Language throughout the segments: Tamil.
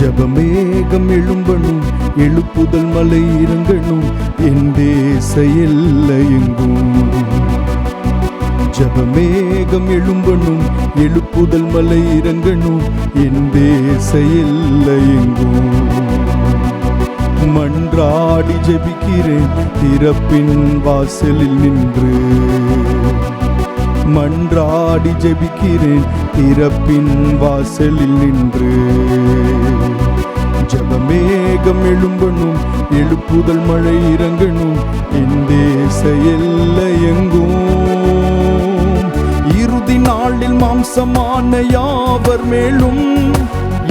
ஜபமேகம் எழும்பணும் எழுப்புதல் மலை இறங்கணும் என் தேச எல்லையெங்கும். ஜபமேகம் எழும்பணும் எழுப்புதல் மலை இறங்கணும் என் தேச எல்லையெங்கும். மன்றாடி ஜபிக்கிறேன் திறப்பின் வாசலில் நின்று. மன்றாடி ஜபிக்கிறேன் திறப்பின் வாசலில் நின்று. மேகம் எழும்பணும் எழுப்புதல் மழை இறங்கணும் என் தேச எல்லையெங்கும் இறுதி நாளில் மாம்சமான யாவர் மேலும்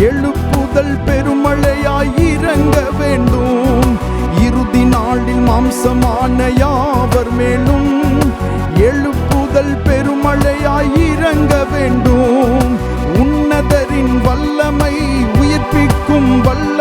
எழுப்புதல் பெருமழையாய் இறங்க வேண்டும். இறுதி நாளில் மாம்சமான யாவர் மேலும் எழுப்புதல் பெருமழையாய் இறங்க வேண்டும். உன்னதரின் வல்லமை உயிர்ப்பிக்கும் வல்ல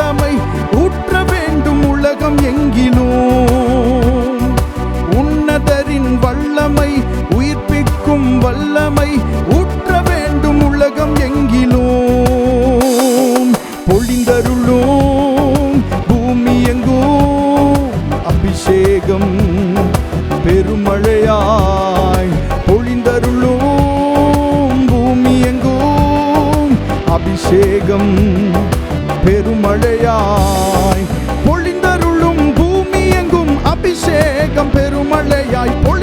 அபிஷேகம் பெருமழையாய் பொழிந்தருளும். பூமி எங்கும் அபிஷேகம் பெருமழையாய் பொழிந்தருளும். பூமி எங்கும் அபிஷேகம் பெருமழையாய் பொழி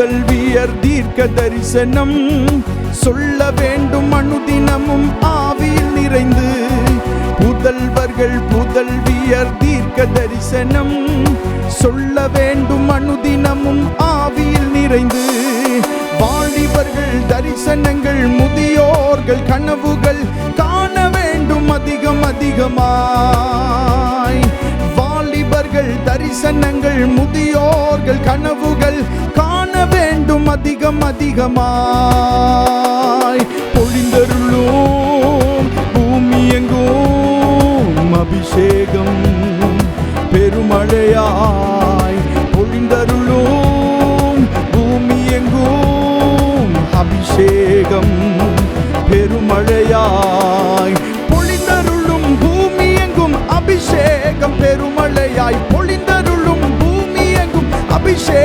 புதல்வியர் தீர்க்க தரிசனம். சொல்ல வேண்டும் அனுதினமும் ஆவியில் நிறைந்து. புதல்வர்கள் புதல்வியர் தீர்க்க தரிசனம். சொல்ல வேண்டும் அனுதினமும் ஆவியில் நிறைந்து. வாலிபர்கள் தரிசனங்கள் முதியோர்கள் கனவுகள் காண வேண்டும் அதிகம் அதிகமாய். வாலிபர்கள் தரிசனங்கள் முதியோர்கள் கனவுகள் கா வேண்டும் அதிகம் அதிகமாய் பொழிந்தருளும். பூமி எங்கும் அபிஷேகம் பெருமழையாய் பொழிந்தருளும். பூமி எங்கும் அபிஷேகம் பெருமழையாய் பொழிந்தருளும். பூமி எங்கும் அபிஷேகம் பெருமழையாய் பொழிந்தருளும்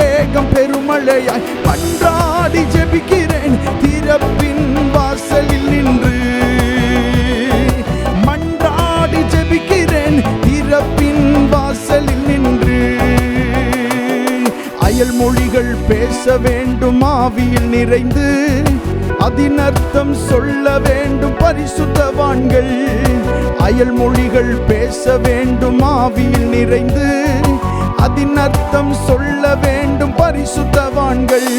வேகம் பெருமழையாய் மன்றாடி ஜெபிக்கிறேன். திறப்பின் வாசலில் நின்று மன்றாடி ஜெபிக்கிறேன். திறப்பின் வாசலில் நின்று அயல் மொழிகள் பேச வேண்டும் ஆவியில் நிறைந்து அதினர்த்தம் சொல்ல வேண்டும் பரிசுத்தவான்கள். அயல் மொழிகள் பேச வேண்டும் ஆவியில் நிறைந்து அதன் அர்த்தம் சொல்ல வேண்டும் பரிசுத்தவான்கள்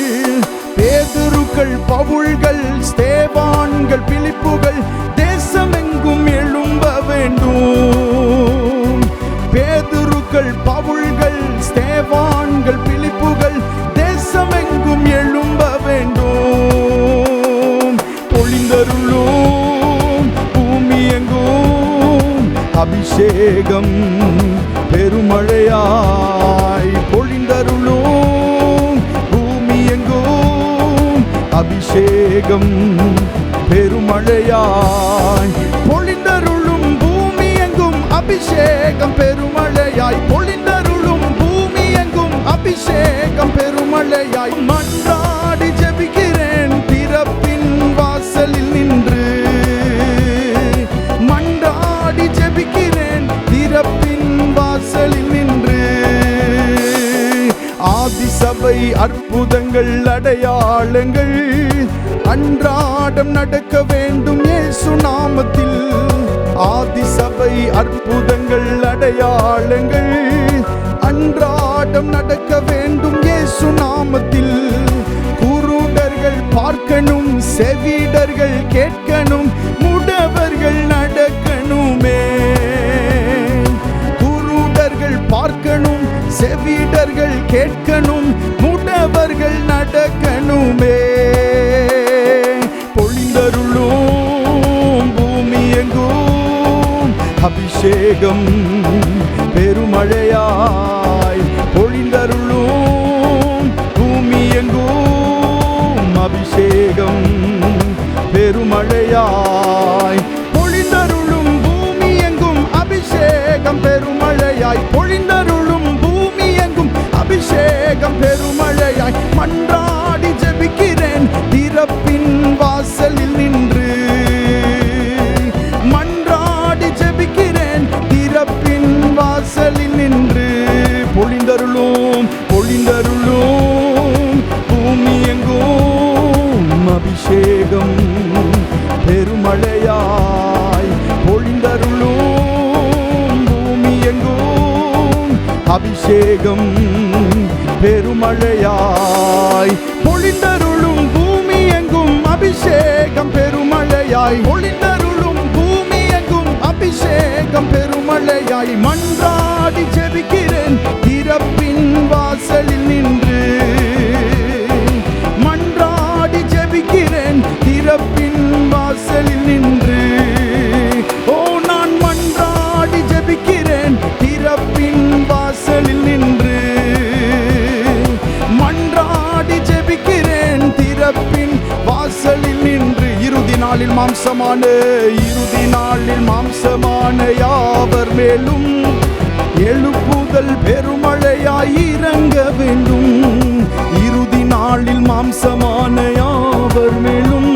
பேதுருக்கள் பவுள்கள் ஸ்தேவான்கள் பிலிப்புகள் தேசமெங்கும் எழும்ப வேண்டும். பேதுருக்கள் பவுள்கள் ஸ்தேவான்கள் பிலிப்புகள் தேசமெங்கும் எழும்ப வேண்டும். பொழிந்தருளும் பூமி எங்கும் அபிஷேகம் பெருமழையா அபிஷேகம் பெருமழையாய். பொழிந்தருளும் பூமி எங்கும் அபிஷேகம் பெருமழையாய். பொழிந்தருளும் பூமி எங்கும் அபிஷேகம் பெருமழையாய். மன்றாடி ஜபிக்கிறேன் பிறப்பின் வாசலில் நின்று. மன்றாடி ஜபிக்கிறேன் பிறப்பின் வாசலில் நின்று. ஆதிசபை அற்புதங்கள் அடையாளங்கள் அன்றாடம் நடக்க வேண்டும் சுனாமத்தில் நாமத்தில். ஆதிசபை அற்புதங்கள் அடையாளங்கள். அன்றாடம் நடக்க வேண்டும் சுனாமத்தில் குருடர்கள் பார்க்கணும் செவிடர்கள் கேட்கணும் முடவர்கள் நடக்கணுமே. குருடர்கள் பார்க்கணும் செவிடர்கள் கேட்கணும் அபிஷேகம் பெருமழையாய் பொழிந்தருளும். பூமி எங்கும் அபிஷேகம் பெருமழையாய் அபிஷேகம் பெருமழையாய். பொழிந்தருளும் பூமி எங்கும் அபிஷேகம் பெருமழையாய். பொழிந்தருளும் பூமி எங்கும் அபிஷேகம் பெருமழையாய். மன்றாடி ஜெபிக்கிறேன் மாம்சமான இறுதி நாளில் மாம்சமான யாவர் மேலும் எழுப்புதல் பெருமழையாய் இறங்க வேண்டும். இறுதி நாளில் மாம்சமான யாவர் மேலும்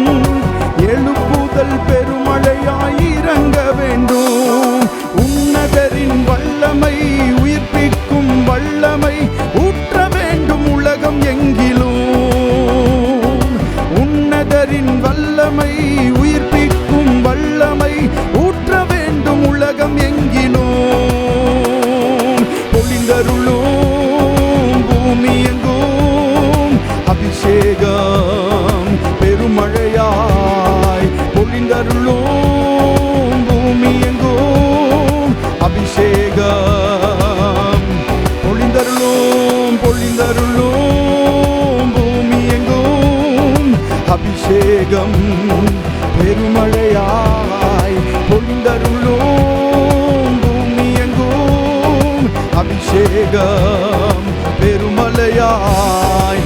எழுப்புதல் பெருமழையாய் இறங்க வேண்டும். உன்னதரின் வல்லமை உயிர்ப்பிக்கும் வல்லமை ஊற்ற வேண்டும் உலகம் எங்கிலும். உன்னதரின் வல்லமை வல்லமை ஊற்ற வேண்டும் உலகம் எங்கிலும் பொழிந்தருளும் பூமி எங்கும். அபிஷேகம் பெருமழையாய் பொழிந்தருளும் பூமி எங்கும். அபிஷேகம் பொழிந்தருளும் பொழிந்தருளும் பூமி எங்கும். அபிஷேகம் பெருமழையாய் பொழிந்தருளும் பூமி எங்கும் அபிஷேகம் பெருமலையாய்